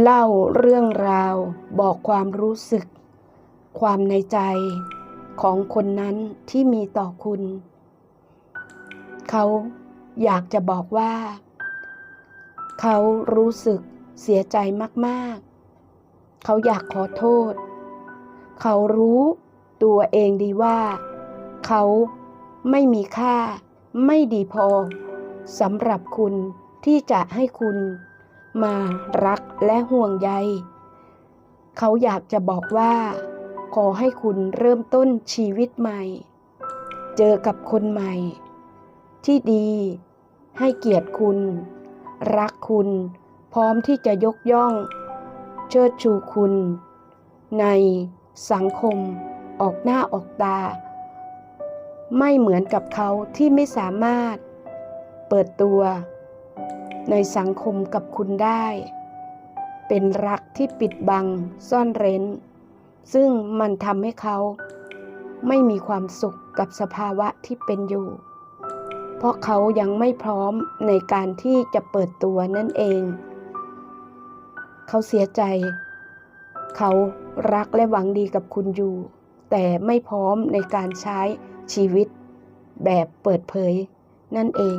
เล่าเรื่องราวบอกความรู้สึก ความในใจของคนนั้นที่มีต่อคุณ เขาอยากจะบอกว่า เขารู้สึกเสียใจมากๆ เขาอยากขอโทษ เขารู้ตัวเองดีว่า เขาไม่มีค่าไม่ดีพอสำหรับคุณที่จะให้คุณ มารักและห่วงใย เขาอยากจะบอกว่า ขอให้คุณเริ่มต้นชีวิตใหม่ เจอกับคนใหม่ ที่ดี ให้เกียรติคุณ รักคุณ พร้อมที่จะยกย่อง เชิดชูคุณ ในสังคม ออกหน้าออกตา ไม่เหมือนกับเขาที่ไม่สามารถ เปิดตัว ในสังคมกับคุณได้ เป็นรักที่ปิดบังซ่อนเร้น ซึ่งมันทำให้เขาไม่มีความสุขกับสภาวะที่เป็นอยู่ เพราะเขายังไม่พร้อมในการที่จะเปิดตัวนั่นเอง เขาเสียใจ เขารักและหวังดีกับคุณอยู่ แต่ไม่พร้อมในการใช้ชีวิตแบบเปิดเผยนั่นเอง